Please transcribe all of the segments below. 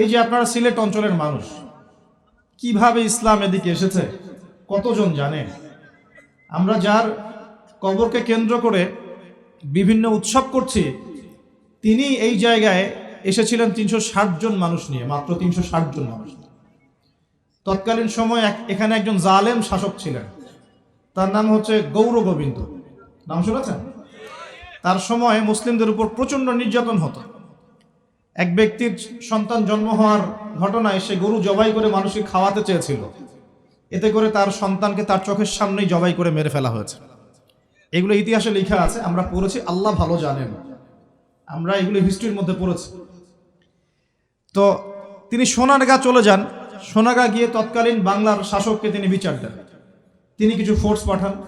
এই যে আপনারা সিলেট অঞ্চলের মানুষ, কীভাবে ইসলাম এদিকে এসেছে? কতজন জানে? আমরা যার কবরকে কেন্দ্র করে বিভিন্ন উৎসব করছি, তিনি এই জায়গায় এসেছিলেন তিনশো ষাট জন মানুষ নিয়ে, মাত্র তিনশো ষাট জন মানুষ তৎকালীন সময় এখানে একজন জালেম শাসক ছিলেন। তার নাম হচ্ছে গৌর গোবিন্দ। নাম শুনেছেন? তার সময় মুসলিমদের উপর প্রচণ্ড নির্যাতন হতো। এক ব্যক্তির সন্তান জন্ম হওয়ার ঘটনায় সে গরু জবাই করে মানুষকে খাওয়াতে চেয়েছিল। এতে করে তার সন্তানকে তার চোখের সামনেই জবাই করে মেরে ফেলা হয়েছে। এগুলো ইতিহাসে লেখা আছে, আমরা পড়েছি, আল্লাহ ভালো জানেন। আমরা এগুলো হিস্ট্রির মধ্যে পড়েছি। তো তিনি সোনারগা চলে যান। সোনাগা গিয়ে তৎকালীন বাংলার শাসককে তিনি বিচার দেন। তিনি কিছু ফোর্স পাঠান,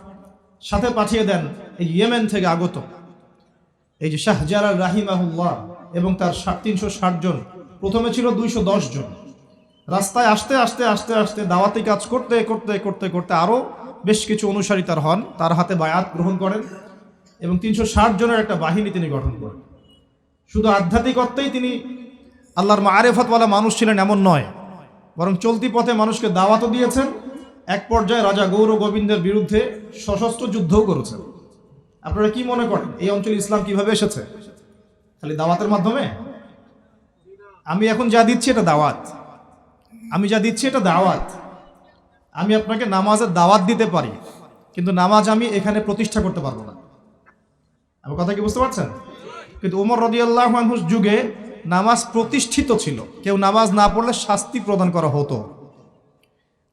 সাথে পাঠিয়ে দেন এই ইয়েমেন থেকে আগত। এই যে শাহজালাল রাহিমাহুল্লাহ এবং তার তিনশো ষাট জন। প্রথমে ছিল দুইশো দশ জন। রাস্তায় আসতে আসতে আসতে আসতে, দাওয়াতি কাজ করতে করতে করতে করতে আরও বেশ কিছু অনুসারী তার হন, তার হাতে বায়াত গ্রহণ করেন এবং তিনশো ষাট জনের একটা বাহিনী তিনি গঠন করেন। শুধু আধ্যাত্মিকত্বেই তিনি আল্লাহর মারেফতওয়ালা মানুষ ছিলেন এমন নয়, বরং চলতি পথে মানুষকে দাওয়াতও দিয়েছেন, এক পর্যায়ে রাজা গৌর গোবিন্দের বিরুদ্ধে সশস্ত্র যুদ্ধও করেছেন। আপনারা কি মনে করেন, এই অঞ্চলে ইসলাম কীভাবে এসেছে? খালি দাওয়াতের মাধ্যমে? আমি এখন যা দিচ্ছি এটা দাওয়াত। আমি যা দিচ্ছি এটা দাওয়াত। আমি আপনাকে নামাজের দাওয়াত দিতে পারি, কিন্তু নামাজ আমি এখানে প্রতিষ্ঠা করতে পারব না। আমার কথা কি বুঝতে পারছেন? কিন্তু উমর রদিয়াল্লাহ মানুষ যুগে নামাজ প্রতিষ্ঠিত ছিল। কেউ নামাজ না পড়লে শাস্তি প্রদান করা হতো।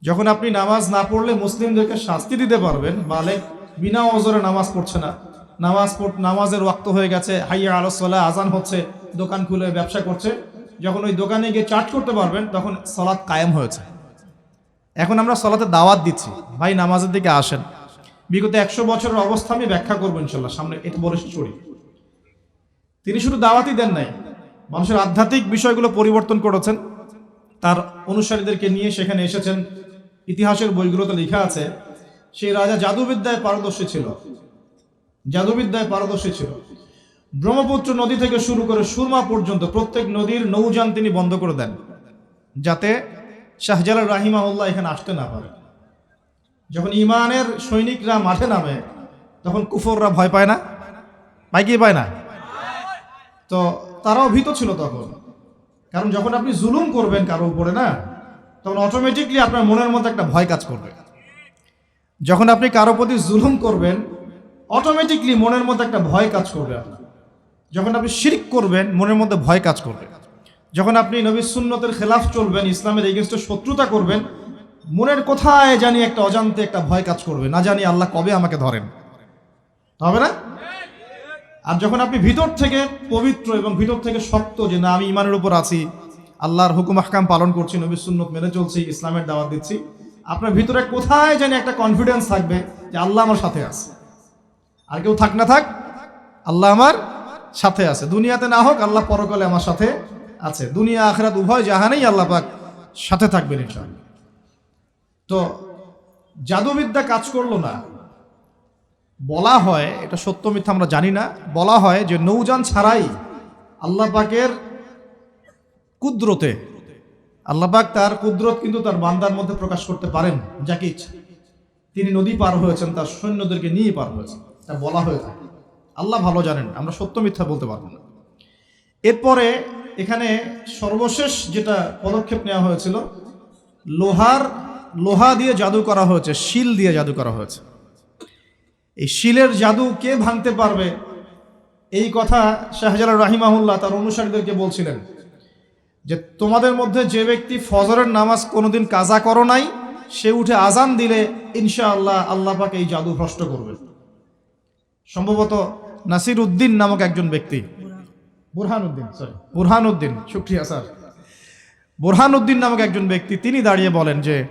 যখন আপনি নামাজ না পড়লে মুসলিমদেরকে শাস্তি দিতে পারবেন, বালে বিনা অজরে নামাজ পড়ছে না। নামাজ পড়- নামাজের ওয়াক্ত হয়ে গেছে, হাইয়া আলসলা আজান হচ্ছে, দোকান খুলে ব্যবসা করছে। যখন ওই দোকানে গিয়ে চার্জ করতে পারবেন, তখন সলাৎ কায়েম হয়েছে। এখন আমরা সলাতে দাওয়াত দিচ্ছি। ভাই, নামাজের দিকে আসেন। বিগত একশো বছরের অবস্থা আমি ব্যাখ্যা করব ইনশাল্লাহ, সামনে এটা বলে চড়ি। তিনি শুধু দাওয়াতই দেন নাই, মানুষের আধ্যাত্মিক বিষয়গুলো পরিবর্তন করেছেন। তার অনুসারীদেরকে নিয়ে সেখানে এসেছেন। ইতিহাসের বইগুলোতে লেখা আছে, সেই রাজা জাদুবিদ্যায় পারদর্শী ছিল। জাদুবিদ্যায় পারদর্শী ছিল। ব্রহ্মপুত্র নদী থেকে শুরু করে সুরমা পর্যন্ত প্রত্যেক নদীর নৌযান তিনি বন্ধ করে দেন, যাতে শাহজালাল রাহিমাউল্লাহ এখানে আসতে না পারে। যখন ইমানের সৈনিকরা মাঠে নামে, তখন কুফররা ভয় পায় না? পায় কি পায় না? তো তারাও ভীত ছিল তখন। কারণ যখন আপনি জুলুম করবেন কারও উপরে না, তখন অটোমেটিকলি আপনার মনের মধ্যে একটা ভয় কাজ করবে। যখন আপনি কারও প্রতি জুলুম করবেন অটোমেটিকলি মনের মধ্যে একটা ভয় কাজ করবে আপনার। যখন আপনি শিরিক করবেন, মনের মধ্যে ভয় কাজ করবে। যখন আপনি নবী সুন্নতের খেলাফ চলবেন, ইসলামের এগেনস্টে শত্রুতা করবেন, মনের কোথায় জানি একটা অজান্তে একটা ভয় কাজ করবে, না জানি আল্লাহ কবে আমাকে ধরেন। হবে না? আর যখন আপনি ভিতর থেকে পবিত্র এবং ভিতর থেকে শক্ত যে, না, আমি ইমানের উপর আছি, আল্লাহর হুকুম, আহকাম পালন করছি, নবী সুন্নত মেনে চলছি, ইসলামের দাওয়াত দিচ্ছি, আপনার ভিতরে কোথায় জানি একটা কনফিডেন্স থাকবে যে আল্লাহ আমার সাথে আছে। আর কেউ থাক না থাক, আল্লাহ আমার সাথে আছে। দুনিয়াতে না হোক, আল্লাহ পরকালে আমার সাথে আছে। দুনিয়া, আখরাত, উভয় জাহানেই আল্লাহ পাক সাথে থাকবেন ইনশাআল্লাহ। তো জাদুবিদ্যা কাজ করল না। বলা হয়, এটা সত্য মিথ্যা আমরা জানি না, বলা হয় যে নৌযান ছাড়াই আল্লাহ পাকের কুদরতে, আল্লাহ পাক তার কুদরত কিন্তু তার বান্দার মধ্যে প্রকাশ করতে পারেন, যাকে ইচ্ছা। তিনি নদী পার হয়েছেন, তার সৈন্যদেরকে নিয়ে পার হয়েছেন। তা বলা হয়ে থাকে। আল্লাহ ভালো জানেন, আমরা সত্য মিথ্যা বলতে পারব না। এরপরে এখানে সর্বশেষ যেটা পদক্ষেপ নেওয়া হয়েছিল, লোহার, লোহা দিয়ে জাদু করা হয়েছে, শিল দিয়ে জাদু করা হয়েছে। এই শিলের জাদু কে ভাঙতে পারবে? এই কথা শাহজালাল রাহিমাহুল্লাহ তার অনুসারীদেরকে বলছিলেন যে, তোমাদের মধ্যে যে ব্যক্তি ফজরের নামাজ কোনোদিন কাজা করো নাই, সে উঠে আজান দিলে ইনশাআল্লাহ আল্লাহ পাক এই জাদু ভ্রষ্ট করবে সম্ভবত নাসির উদ্দিন নামক একজন ব্যক্তি। বুরহান উদ্দিন সরি বুরহান উদ্দিন শুক্রিয়া স্যার। বুরহান উদ্দিন নামক একজন ব্যক্তি তিনি দাঁড়িয়ে বলেন যে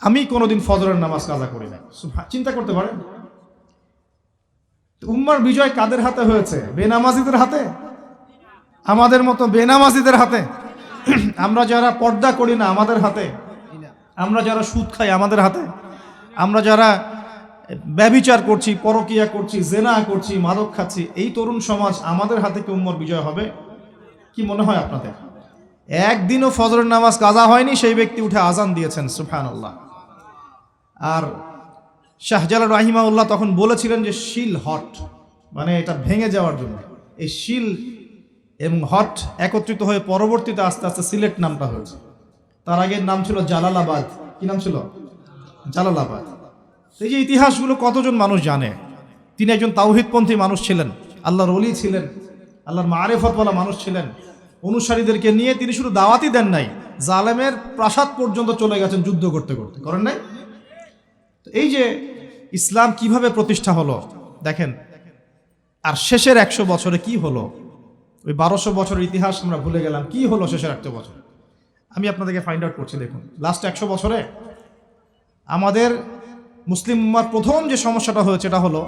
আমি কোনোদিন ফজরের নামাজ কাজা করি না। চিন্তা করতে পারেন। উম্মার বিজয় কাদের হাতে হয়েছে? বেনামাজিদের হাতে? আমাদের মতো বেনামাজিদের হাতে? আমরা যারা পর্দা করি না আমাদের হাতে? আমরা যারা সুদ খাই আমাদের হাতে? আমরা যারা ব্যবিচার করছি, পরকিয়া করছি, জেনা করছি, মাদক খাচ্ছি, এই তরুণ সমাজ আমাদের হাতে কি উম্মর বিজয় হবে? কি মনে হয় আপনাদের? একদিনও ফজরের নামাজ কাজা হয়নি, সেই ব্যক্তি উঠে আজান দিয়েছেন সুফান আল্লাহ আর শাহজালাল রাহিমাউল্লাহ তখন বলেছিলেন যে, শিল হট মানে এটা ভেঙে যাওয়ার জন্য। এই শিল এবং হট একত্রিত হয়ে পরবর্তীতে আস্তে আস্তে সিলেট নামটা হয়েছে। তার আগের নাম ছিল জালালাবাদ। কি নাম ছিল? জালালাবাদ। এই যে ইতিহাসগুলো কতজন মানুষ জানে? তিনি একজন তাওহিদপন্থী মানুষ ছিলেন, আল্লাহর অলি ছিলেন, আল্লাহর মারেফতওয়ালা মানুষ ছিলেন। অনুসারীদেরকে নিয়ে তিনি শুধু দাওয়াতই দেন নাই, জালেমের প্রাসাদ পর্যন্ত চলে গেছেন যুদ্ধ করতে করতে। করেন নাই? এই যে ইসলাম কীভাবে প্রতিষ্ঠা হলো, দেখেন, আর শেষের একশো বছরে কি হলো? ওই বারোশো বছরের ইতিহাস আমরা ভুলে গেলাম, কি হলো শেষের একশো বছর? আমি আপনাদেরকে ফাইন্ড আউট করছি, দেখুন। লাস্ট একশো বছরে আমাদের মুসলিম উম্মার প্রথম যে সমস্যাটা হয়েছে এটা হলো,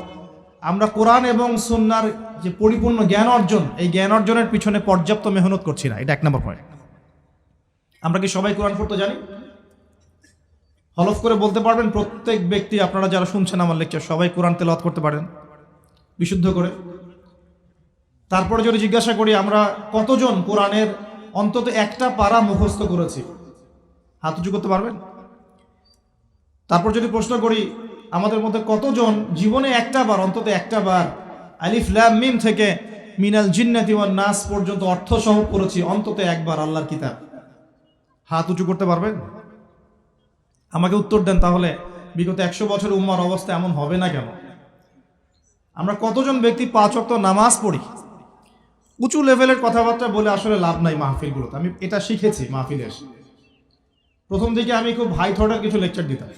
আমরা কোরআন এবং সুন্নার যে পরিপূর্ণ জ্ঞান অর্জন, এই জ্ঞান অর্জনের পিছনে পর্যাপ্ত মেহনত করছি না। এটা এক নম্বর পয়েন্ট আমরা কি সবাই কোরআন পড়তে জানি? হলফ করে বলতে পারবেন, প্রত্যেক ব্যক্তি, আপনারা যারা শুনছেন আমার লেকচার সবাই কোরআন তেলাওয়াত করতে পারেন, বিশুদ্ধ করে। তারপরে যদি জিজ্ঞাসা করি, আমরা কতজন কোরআনের অন্তত একটা পারা মুখস্থ করেছি? হাত উঁচু করতে পারবেন? তারপর যদি প্রশ্ন করি, আমাদের মধ্যে কতজন জীবনে একটা বার, অন্তত একটা বার, আলিফ মিম থেকে মিনাল জিন্নাতি ওয়ান নাস পর্যন্ত অর্থ সহ পড়েছি, অন্তত একবার আল্লাহর কিতাব? হাত উঁচু করতে পারবেন? আমাকে উত্তর দেন তাহলে, বিগত একশো বছর উম্মার অবস্থা এমন হবে না কেন? আমরা কতজন ব্যক্তি পাঁচ অক্ত নামাজ পড়ি? উঁচু লেভেলের কথাবার্তা বলে আসলে লাভ নাই মাহফিলগুলোতে। আমি এটা শিখেছি মাহফিলে এসে। প্রথম দিকে আমি খুব হাই থটের কিছু লেকচার দিতাম।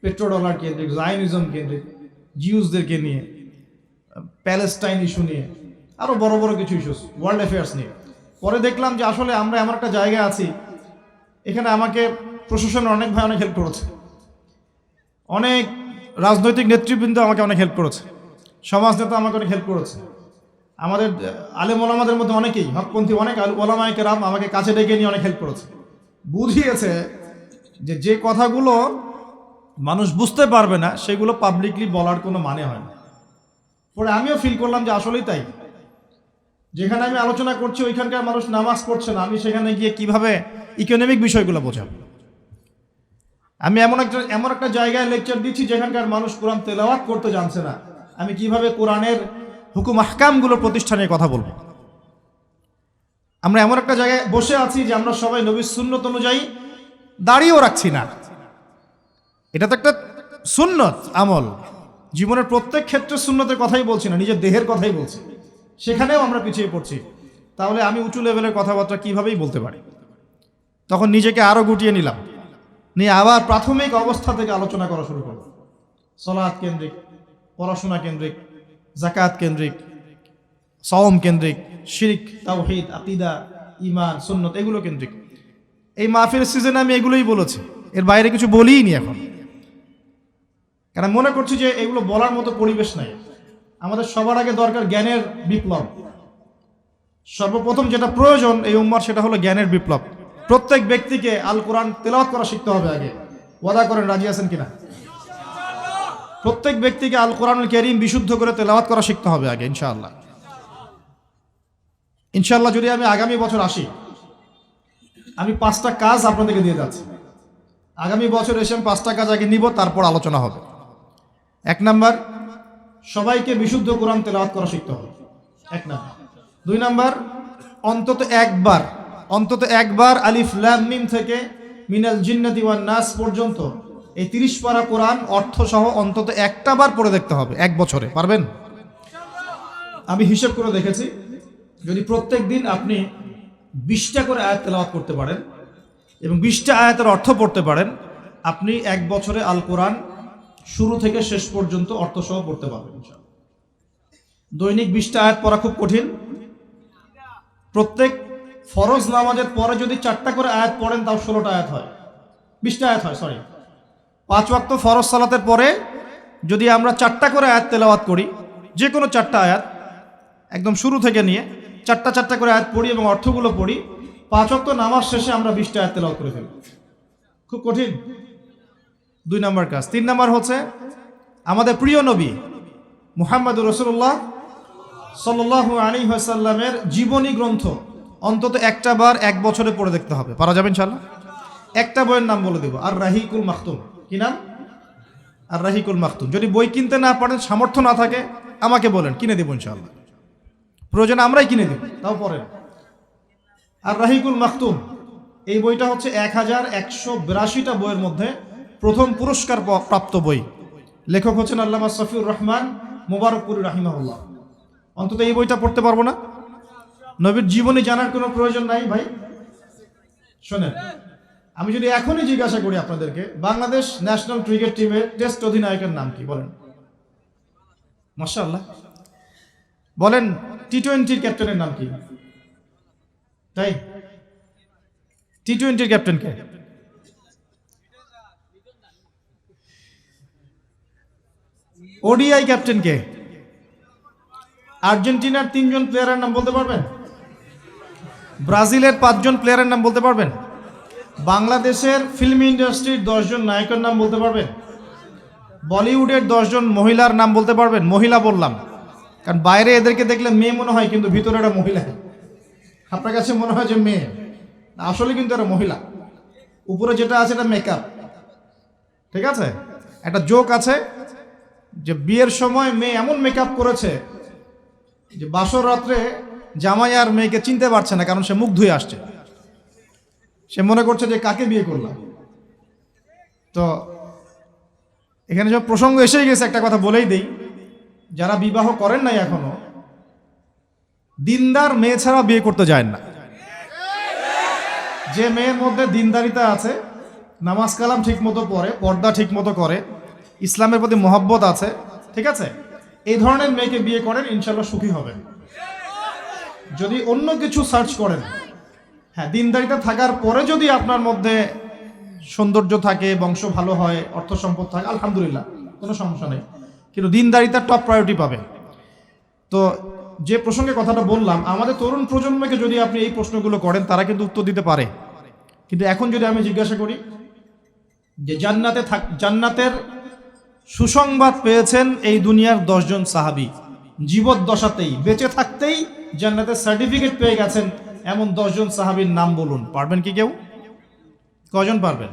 পেট্রো ডলার কেন্দ্রিক জায়নিজম কেন্দ্রিক, জিউসদেরকে নিয়ে, প্যালেস্টাইন ইস্যু নিয়ে আরও বড় বড় কিছু ইস্যুস ওয়ার্ল্ড অ্যাফেয়ার্স নিয়ে। পরে দেখলাম যে আসলে আমরা এমন একটা জায়গায় আছি, এখানে আমাকে প্রশাসনের অনেক ভাই অনেক হেল্প করেছে। অনেক রাজনৈতিক নেতৃবৃন্দ আমাকে অনেক হেল্প করেছে। সমাজ নেতা আমাকে অনেক হেল্প করেছে। আমাদের আলেম ওলামাদের মধ্যে অনেকেই, হকপন্থী অনেক আল- ওলামায়ে রাম আমাকে কাছে ডেকে নিয়ে অনেক হেল্প করেছে। বুঝিয়েছে যে যে কথাগুলো মানুষ বুঝতে পারবে না, সেগুলো পাবলিকলি বলার কোনো মানে হয় না। পরে আমিও ফিল করলাম যে আসলেই তাই। যেখানে আমি আলোচনা করছি, ওইখানকার মানুষ নামাজ পড়ছে না, আমি সেখানে গিয়ে কীভাবে ইকোনমিক বিষয়গুলো বোঝাবো? আমি এমন একটা এমন একটা জায়গায় লেকচার দিচ্ছি যেখানকার মানুষ কোরআন তেলাওয়াত করতে জানছে না। আমি কীভাবে কোরআনের হুকুম আহকামগুলো প্রতিষ্ঠানের কথা বলব? আমরা এমন একটা জায়গায় বসে আছি যে আমরা সবাই নবীর সুন্নত অনুযায়ী দাঁড়িয়েও রাখছি না। এটা তো একটা সুন্নত আমল। জীবনের প্রত্যেক ক্ষেত্রে সুন্নতের কথাই বলছি না, নিজের দেহের কথাই বলছি। সেখানেও আমরা পিছিয়ে পড়ছি। তাহলে আমি উঁচু লেভেলের কথাবার্তা কিভাবেই বলতে পারি? তখন নিজেকে আরও গুটিয়ে নিলাম। নিয়ে আবার প্রাথমিক অবস্থা থেকে আলোচনা করা শুরু করলাম। সলাৎ কেন্দ্রিক, পড়াশোনা কেন্দ্রিক জাকাত কেন্দ্রিক সওম কেন্দ্রিক, শিরিক, তাওহিদ, আকিদা ইমান সুন্নত, এগুলো কেন্দ্রিক। এই মাহফিল সিজনে আমি এগুলোই বলেছি। এর বাইরে কিছু বলিই নি এখন। কারণ মনে করছি যে এগুলো বলার মতো পরিবেশ নাই। আমাদের সবার আগে দরকার জ্ঞানের বিপ্লব। সর্বপ্রথম যেটা প্রয়োজন এই উম্মার সেটা হলো জ্ঞানের বিপ্লব। প্রত্যেক ব্যক্তিকে আল কোরআন তেলাওয়াত করা শিখতে হবে আগে। ওয়াদা করেন, রাজি আছেন কিনা? প্রত্যেক ব্যক্তিকে আল কোরআনুল কেরিম বিশুদ্ধ করে তেলাওয়াত করা শিখতে হবে আগে, ইনশাআল্লাহ। ইনশাআল্লাহ যদি আমি আগামী বছর আসি, আমি পাঁচটা কাজ আপনাদেরকে দিয়ে যাচ্ছি। আগামী বছর এসে আমি পাঁচটা কাজ আগে নিব, তারপর আলোচনা হবে। এক নাম্বার, সবাইকে বিশুদ্ধ কোরআন তেলাওয়াত করা শিখতে হবে। এক নাম্বার। দুই নাম্বার, অন্তত একবার অন্তত একবার আলিফ ল্যাম মিম থেকে মিনাল জিন্নাতি ওয়ান নাস পর্যন্ত এই তিরিশ পারা কোরআন অর্থ সহ অন্তত একটা বার পড়ে দেখতে হবে, এক বছরে। পারবেন? আমি হিসেব করে দেখেছি, যদি প্রত্যেক দিন আপনি বিশটা করে আয়াত তেলাওয়াত করতে পারেন এবং বিশটা আয়াতের অর্থ পড়তে পারেন, আপনি এক বছরে আল কোরআন শুরু থেকে শেষ পর্যন্ত অর্থ সহ পড়তে পারবেন দৈনিক বিশটা আয়াত পড়া খুব কঠিন। প্রত্যেক ফরজ নামাজের পরে যদি চারটা করে আয়াত পড়েন, তাও ষোলোটা আয়াত হয়। বিশটা আয়াত হয় সরি পাঁচ ওয়াক্ত ফরজ সালাতের পরে যদি আমরা চারটা করে আয়াত তেলাওয়াত করি যে কোনো চারটা আয়াত, একদম শুরু থেকে নিয়ে চারটা চারটা করে আয়াত পড়ি এবং অর্থগুলো পড়ি, পাঁচ ওয়াক্ত নামাজ শেষে আমরা বিশটা আয়াত তেলাওয়াত করে ফেলি খুব কঠিন। দুই নম্বর কাজ। তিন নম্বর হচ্ছে আমাদের প্রিয় নবী মুহাম্মদ রসুল্লাহ সাল্লাহ আলী হাসাল্লামের জীবনী গ্রন্থ অন্তত একটা বার এক বছরে পড়ে দেখতে হবে। পারা যাবে ইনশাল্লাহ একটা বইয়ের নাম বলে দেবো আর রাহিকুল মাখতুম। কি নাম? আর রাহিকুল মাখতুম। যদি বই কিনতে না পারেন, সামর্থ্য না থাকে, আমাকে বলেন, কিনে দেবো ইনশাল্লাহ প্রয়োজনে আমরাই কিনে দেব, তাও পরেন আর রাহিকুল মাখতুম, এই বইটা হচ্ছে এক হাজার একশো বিরাশিটা বইয়ের মধ্যে প্রথম পুরস্কার প্রাপ্ত বই। লেখক হচ্ছেন আল্লামা সফিউর রহমান মুবারকপুরি রাহিমাহুল্লাহ। অন্তত এই বইটা পড়তে পারব না। নবীর জীবনী জানার কোনো প্রয়োজন নাই ভাই। শোনেন, আমি যদি এখনই জিজ্ঞাসা করি আপনাদেরকে, বাংলাদেশ ন্যাশনাল ক্রিকেট টিমের টেস্ট অধিনায়কের নাম কি? বলেন। মাশাআল্লাহ। বলেন টি টোয়েন্টির ক্যাপ্টেনের নাম কি? তাই? টি টোয়েন্টির ক্যাপ্টেন কে? ওডিআই ক্যাপ্টেন কে? আর্জেন্টিনার তিনজন প্লেয়ারের নাম বলতে পারবেন? ব্রাজিলের পাঁচজন প্লেয়ারের নাম বলতে পারবেন? বাংলাদেশের ফিল্ম ইন্ডাস্ট্রির দশজন নায়কের নাম বলতে পারবেন? বলিউডের দশজন মহিলার নাম বলতে পারবেন? মহিলা বললাম। কারণ বাইরে এদেরকে দেখলে মেয়ে মনে হয়, কিন্তু ভিতরে একটা মহিলা। আপনার কাছে মনে হয় যে মেয়ে? আসলে কিন্তু এরা মহিলা। উপরে যেটা আছে, এটা মেকআপ ঠিক আছে? একটা জোক আছে। যে বিয়ের সময় মেয়ে এমন মেকআপ করেছে যে বাসর রাত্রে জামাই আর মেয়েকে চিনতে পারছে না, কারণ সে মুখ ধুয়ে আসছে। সে মনে করছে যে কাকে বিয়ে করলাম। তো এখানে সব প্রসঙ্গ এসেই গেছে, একটা কথা বলেই দেই। যারা বিবাহ করেন নাই এখনও, দিনদার মেয়ে ছাড়া বিয়ে করতে যায় না। যে মেয়ের মধ্যে দিনদারিতা আছে, নামাজ কালাম ঠিক মতো পড়ে, পর্দা ঠিক মতো করে ইসলামের প্রতি মহব্বত আছে, ঠিক আছে? এই ধরনের মেয়েকে বিয়ে করেন ইনশাল্লাহ সুখী হবেন যদি অন্য কিছু সার্চ করেন হ্যাঁ দিনদারিতা থাকার পরে যদি আপনার মধ্যে সৌন্দর্য থাকে, বংশ ভালো হয়, অর্থ সম্পদ থাকে, আলহামদুলিল্লাহ, কোনো সমস্যা নেই। কিন্তু দিনদারিতার টপ প্রায়োরিটি পাবে। তো যে প্রসঙ্গে কথাটা বললাম, আমাদের তরুণ প্রজন্মকে যদি আপনি এই প্রশ্নগুলো করেন, তারা কিন্তু উত্তর দিতে পারে। কিন্তু এখন যদি আমি জিজ্ঞাসা করি যে জান্নাতে থাক জান্নাতের সুসংবাদ পেয়েছেন এই দুনিয়ার দশজন সাহাবি। জীবদ্দশাতেই, বেঁচে থাকতেই জান্নাতের সার্টিফিকেট পেয়ে গেছেন এমন দশজন সাহাবীর নাম বলুন। পারবেন কি কেউ? কজন পারবেন?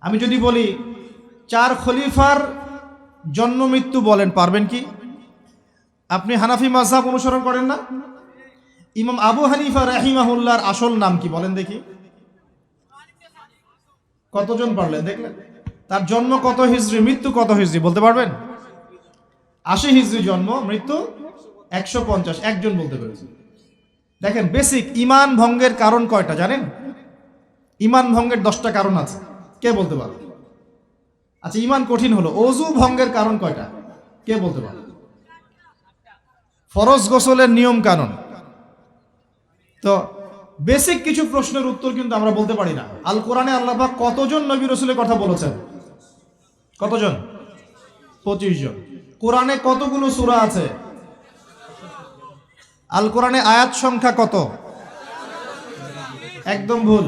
আমি যদি বলি, চার খলিফার জন্ম মৃত্যু বলেন, পারবেন কি? আপনি হানাফি মাযহাব অনুসরণ করেন না? ইমাম আবু হানিফা রাহিমাহুল্লাহর আসল নাম কি বলেন দেখি। কতজন পারলেন? দেখলেন? তার জন্ম কত হিজড়ি মৃত্যু কত হিজড়ি বলতে পারবেন? আশি হিজড়ি জন্ম, মৃত্যু একশো পঞ্চাশ, একজন বলতে পেরেছে। দেখেন বেসিক ইমান ভঙ্গের কারণ কয়টা জানেন? ইমান ভঙ্গের দশটা কারণ আছে। কে বলতে পারবে? আচ্ছা ইমান কঠিন হলো। অজু ভঙ্গের কারণ কয়টা? কে বলতে পারবে? ফরজ গোসলের নিয়ম কানুন তো বেসিক কিছু প্রশ্নের উত্তর কিন্তু আমরা বলতে পারি না। আল কোরআনে আল্লাহ কতজন নবী রসুলের কথা বলেছেন? কতজন? পঁচিশ জন। কোরআনে কতগুলো সূরা আছে? আল কোরআনে আয়াত সংখ্যা কত? একদম ভুল।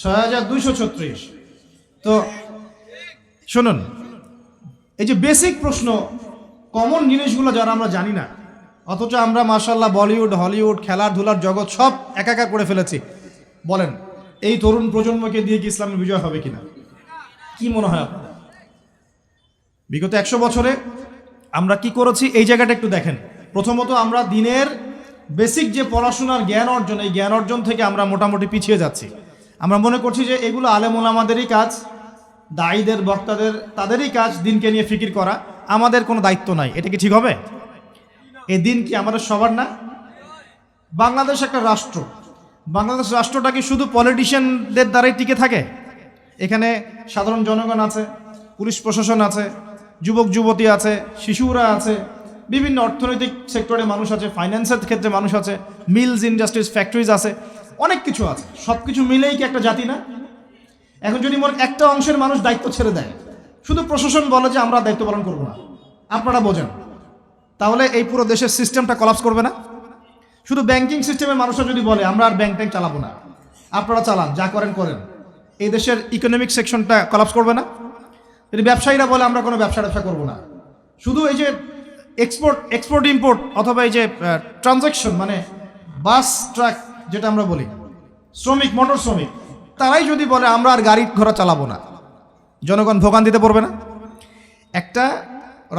ছয় হাজার দুইশো ছত্রিশ। তো শুনুন, এই যে বেসিক প্রশ্ন কমন জিনিসগুলো যারা আমরা জানি না, অথচ আমরা মার্শাল্লাহ বলিউড, হলিউড, খেলাধুলার জগৎ সব একাকার করে ফেলেছি। বলেন, এই তরুণ প্রজন্মকে দিয়ে কি ইসলামের বিজয় হবে কিনা? কি মনে হয় আপনার বিগত একশো বছরে আমরা কি করেছি? এই জায়গাটা একটু দেখেন। প্রথমত আমরা দিনের বেসিক যে পড়াশোনার জ্ঞান অর্জন, এই জ্ঞান অর্জন থেকে আমরা মোটামুটি পিছিয়ে যাচ্ছি। আমরা মনে করছি যে এগুলো আলেমোলামাদেরই কাজ, দায়ীদের, বক্তাদের, তাদেরই কাজ দিনকে নিয়ে ফিকির করা। আমাদের কোনো দায়িত্ব নাই। এটা কি ঠিক হবে? এই দিন কি আমাদের সবার না? বাংলাদেশ একটা রাষ্ট্র। বাংলাদেশ রাষ্ট্রটা কি শুধু পলিটিশিয়ানদের দ্বারাই টিকে থাকে? এখানে সাধারণ জনগণ আছে, পুলিশ প্রশাসন আছে, যুবক, যুবতী আছে, শিশুরা আছে, বিভিন্ন অর্থনৈতিক সেক্টরে মানুষ আছে ফাইন্যান্সের ক্ষেত্রে মানুষ আছে মিলস ইন্ডাস্ট্রিজ ফ্যাক্টরিজ আছে, অনেক কিছু আছে। সব কিছু মিলেই কি একটা জাতি না? এখন যদি মনে একটা অংশের মানুষ দায়িত্ব ছেড়ে দেয়, শুধু প্রশাসন বলে যে আমরা দায়িত্ব পালন করব না, আপনারা বোঝেন। তাহলে এই পুরো দেশের সিস্টেমটা কলাপস করবে না? শুধু ব্যাংকিং সিস্টেমের মানুষরা যদি বলে, আমরা আর ব্যাংক ট্যাঙ্ক চালাবো না, আপনারা চালান, যা করেন করেন। এই দেশের ইকোনমিক সেকশনটা কলাপস করবে না। যদি ব্যবসায়ীরা বলে, আমরা কোনো ব্যবসা ব্যবসা করব না। শুধু এই যে এক্সপোর্ট এক্সপোর্ট ইম্পোর্ট অথবা এই যে ট্রানজ্যাকশন মানে বাস ট্রাক যেটা আমরা বলি, শ্রমিক মোটর শ্রমিক, তারাই যদি বলে, আমরা আর গাড়ি ঘোড়া চালাবো না, জনগণ ভোগান্তিতে পড়বে না। একটা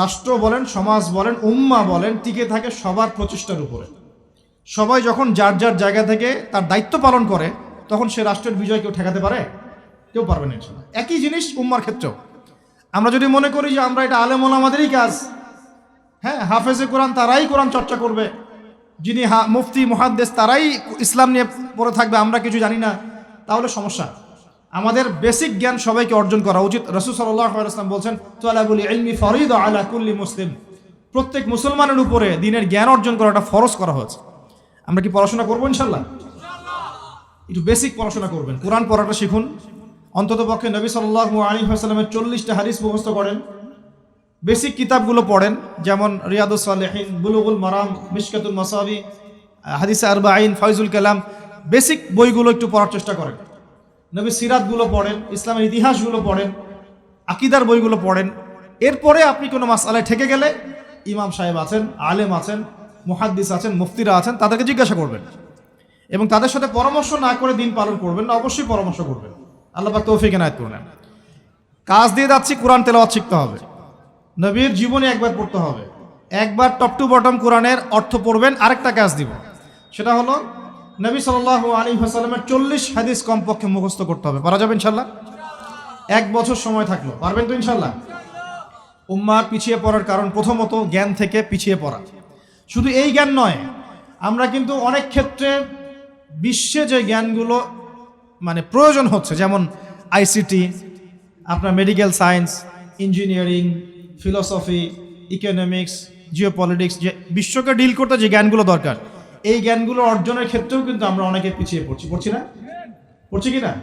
রাষ্ট্র বলেন, সমাজ বলেন, উম্মা বলেন, টিকে থাকে সবার প্রচেষ্টার উপরে। সবাই যখন যার যার জায়গা থেকে তার দায়িত্ব পালন করে, তখন সে রাষ্ট্রের বিজয় কেউ ঠেকাতে পারে। কেউ পারবে না ইনশাল্লাহ। একই জিনিস উম্মার ক্ষেত্রেও। আমরা যদি মনে করি যে আমরা এটা আলেমল আমাদেরই কাজ হ্যাঁ হাফেজে কোরআন তারাই কোরআন চর্চা করবে, যিনি মুফতি, মুহাদ্দেস, তারাই ইসলাম নিয়ে পড়ে থাকবে, আমরা কিছু জানি না, তাহলে সমস্যা আমাদের বেসিক জ্ঞান সবাইকে অর্জন করা উচিত। রসুল সাল্লাম বলছেন তোয়ালাবুলি ইলমি ফরিদ আলা কুল্লি মুসলিম। প্রত্যেক মুসলমানের উপরে দিনের জ্ঞান অর্জন করাটা ফরজ করা হয়েছে। আমরা কি পড়াশোনা করব ইনশাল্লাহ? একটু বেসিক পড়াশোনা করবেন। কোরআন পড়াটা শিখুন। অন্তত পক্ষে নবী সাল্লাহ আলী হাসলামের চল্লিশটা হাদিস মুখস্থ করেন। বেসিক কিতাবগুলো পড়েন, যেমন রিয়াদুস সালেহিন, বুলুগুল মারাম, মিশকাতুল মাসাবি, হাদিসে আরবা আইন ফয়জুল কালাম, বেসিক বইগুলো একটু পড়ার চেষ্টা করেন। নবী সিরাতগুলো পড়েন, ইসলামের ইতিহাসগুলো পড়েন, আকিদার বইগুলো পড়েন। এরপরে আপনি কোনো মাসালায় ঠেকে গেলে ইমাম সাহেব আছেন, আলেম আছেন, মুহাদ্দিস আছেন, মুফতিরা আছেন, তাদেরকে জিজ্ঞাসা করবেন। এবং তাদের সাথে পরামর্শ না করে দিন পালন করবেন না, অবশ্যই পরামর্শ করবেন। আল্লাহ তৌফিক এনায়ত করলেন কাজ দিয়ে যাচ্ছি, কোরআন তেলাওয়াত শিখতে হবে। নবীর জীবনে একবার পড়তে হবে। একবার টপ টু বটম কোরআনের অর্থ পড়বেন, আরেকটা কাজ দিব। সেটা হলো, নবী সাল আলী হাসালামের চল্লিশ হাদিস কমপক্ষে মুখস্থ করতে হবে। পারা যাবে ইনশাল্লাহ? এক বছর সময় থাকল। পারবেন তো ইনশাল্লাহ? উম্মার পিছিয়ে পড়ার কারণ প্রথমত জ্ঞান থেকে পিছিয়ে পড়া। শুধু এই জ্ঞান নয়, আমরা কিন্তু অনেক ক্ষেত্রে বিশ্বে যে জ্ঞানগুলো মানে প্রয়োজন হচ্ছে, যেমন আইসিটি আপনার medical science engineering philosophy economics geopolitics যে বিশ্বকে ডিল করতে যে জ্ঞানগুলো দরকার, এই জ্ঞানগুলো অর্জনের ক্ষেত্রেও কিন্তু আমরা অনেকে পিছিয়ে পড়ছি। পড়ছি না? পড়ছি কি না?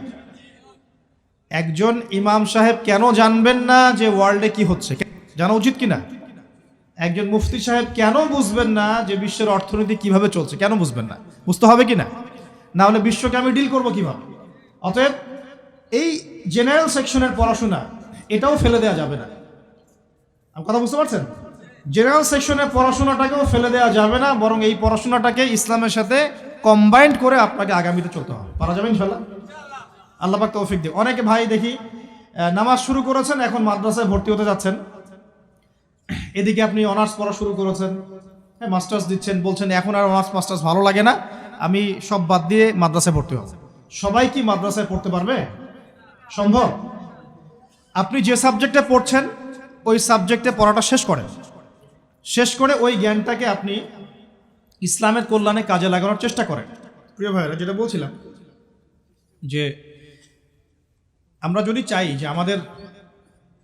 একজন ইমাম সাহেব কেন জানবেন না যে ওয়ার্ল্ডে কি হচ্ছে? জানা উচিত কি না? একজন মুফতি সাহেব কেন বুঝবেন না যে বিশ্বের অর্থনীতি কীভাবে চলছে? কেন বুঝবেন না? বুঝতে হবে কি না? না হলে বিশ্বকে আমি ডিল করব কীভাবে? অতএব এই জেনারেল সেকশনের পড়াশোনা, এটাও ফেলে দেওয়া যাবে না। কথা বুঝতে পারছেন? জেনারেল সেকশনের পড়াশোনাটাকেও ফেলে দেওয়া যাবে না, বরং এই পড়াশোনাটাকে ইসলামের সাথে কম্বাইন্ড করে আপনাকে আগামীতে চলতে হবে। পারা যাবে ইনশাল্লাহ আল্লাহ পাক তৌফিক দিক। অনেকে ভাই দেখি নামাজ শুরু করেছেন, এখন মাদ্রাসায় ভর্তি হতে যাচ্ছেন। এদিকে আপনি অনার্স পড়া শুরু করেছেন হ্যাঁ মাস্টার্স দিচ্ছেন, বলছেন এখন আর অনার্স মাস্টার্স ভালো লাগে না, আমি সব বাদ দিয়ে মাদ্রাসায় ভর্তি হব। সবাই কি মাদ্রাসায় পড়তে পারবে? সম্ভব? আপনি যে সাবজেক্টে পড়ছেন, ওই সাবজেক্টে পড়াটা শেষ করেন। শেষ করে ওই জ্ঞানটাকে আপনি ইসলামের কল্যাণে কাজে লাগানোর চেষ্টা করেন। প্রিয় ভাইরা যেটা বলছিলাম যে আমরা যদি চাই যে আমাদের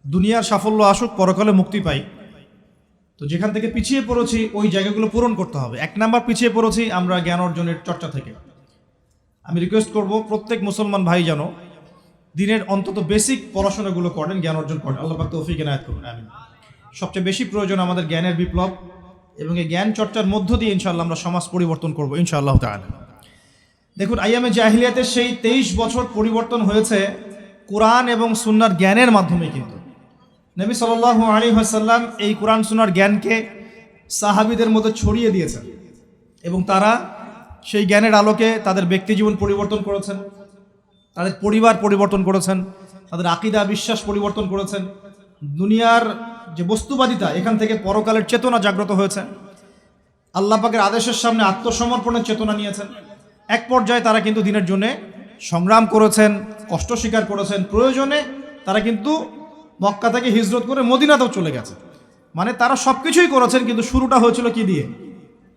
দুনিয়ার সাফল্য আসুক, পরকালে মুক্তি পাই, তো যেখান থেকে পিছিয়ে পড়েছি, ওই জায়গাগুলো পূরণ করতে হবে। এক নাম্বার পিছিয়ে পড়েছি আমরা জ্ঞান অর্জনের চর্চা থেকে। আমি রিকোয়েস্ট করব প্রত্যেক মুসলমান ভাই যেন দিনের অন্তত বেসিক পড়াশোনাগুলো করেন, জ্ঞান অর্জন করেন। আল্লাহ তৌফিক এনায়ত করুন আমি সবচেয়ে বেশি প্রয়োজন আমাদের জ্ঞানের বিপ্লব এবং এই জ্ঞান চর্চার মধ্য দিয়ে ইনশাআল্লাহ আমরা সমাজ পরিবর্তন করব, ইনশাআল্লাহ তাআলা। দেখুন, আইয়ামে জাহিলিয়াতের সেই তেইশ বছর পরিবর্তন হয়েছে কোরআন এবং সুন্নার জ্ঞানের মাধ্যমে কিন্তু। নবী সাল আলী হাসাল্লাম এই কোরআন সুনার জ্ঞানকে সাহাবিদের মধ্যে ছড়িয়ে দিয়েছেন এবং তারা সেই জ্ঞানের আলোকে তাদের ব্যক্তি জীবন পরিবর্তন করেছেন, তাদের পরিবার পরিবর্তন করেছেন, তাদের আকিদা, বিশ্বাস পরিবর্তন করেছেন। দুনিয়ার যে বস্তুবাদিতা, এখান থেকে পরকালের চেতনা জাগ্রত হয়েছে। আল্লাপাকের আদেশের সামনে আত্মসমর্পণের চেতনা নিয়েছেন। এক পর্যায়ে তারা কিন্তু দিনের জন্য সংগ্রাম করেছেন, কষ্ট স্বীকার করেছেন। প্রয়োজনে তারা কিন্তু মক্কা থেকে হিজরত করে মদিনাতেও চলে গেছে। মানে তারা সব কিছুই করেছেন, কিন্তু শুরুটা হয়েছিল কি দিয়ে?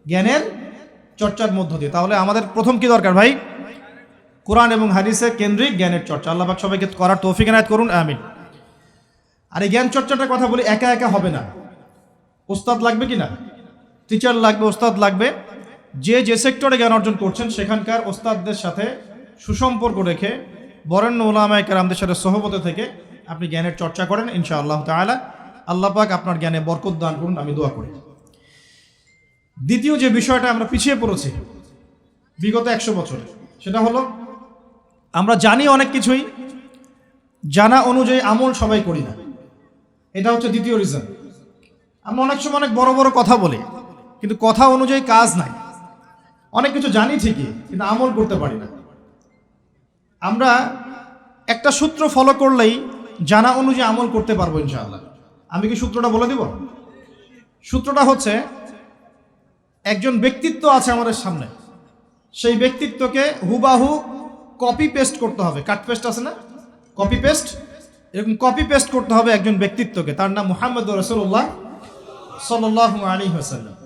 জ্ঞানের চর্চার মধ্য দিয়ে। তাহলে আমাদের প্রথম কি দরকার ভাই? কোরআন এবং হাদিসের কেন্দ্রিক জ্ঞানের চর্চা। আল্লাহপাক সবাইকে করার তৌফিক এনায়ত করুন, আমিন। আর এই জ্ঞান চর্চাটার কথা বলি, একা একা হবে না। ওস্তাদ লাগবে কি না? টিচার লাগবে, ওস্তাদ লাগবে। যে যে সেক্টরে জ্ঞান অর্জন করছেন, সেখানকার ওস্তাদদের সাথে সুসম্পর্ক রেখে, বরেণ্য ওলামায় কেরামদের সাথে সহবতে থেকে আপনি জ্ঞানের চর্চা করেন ইনশা আল্লাহ তালা আল্লাহ পাক আপনার জ্ঞানে বরকত দান করুন, আমি দোয়া করি। দ্বিতীয় যে বিষয়টা আমরা পিছিয়ে পড়েছি বিগত একশো বছরে, সেটা হলো, আমরা জানি অনেক কিছুই, জানা অনুযায়ী আমল সবাই করি না। এটা হচ্ছে দ্বিতীয় রিজন আমরা অনেক সময় অনেক বড় বড় কথা বলি, কিন্তু কথা অনুযায়ী কাজ নাই। অনেক কিছু জানি ঠিকই, কিন্তু আমল করতে পারি না। আমরা একটা সূত্র ফলো করলেই জানা অনুযায়ী আমল করতে পারব ইনশাআল্লাহ। আমি কি সূত্রটা বলে দিব? সূত্রটা হচ্ছে একজন ব্যক্তিত্ব আছে আমাদের সামনে। সেই ব্যক্তিত্বকে হুবাহু কপি পেস্ট করতে হবে। কাট পেস্ট আছে না? কপি পেস্ট এরকম কপি পেস্ট করতে হবে একজন ব্যক্তিত্বকে। তার নাম মোহাম্মদ রসুল্লাহ সাল্লাহ আলী হাসাল্লাম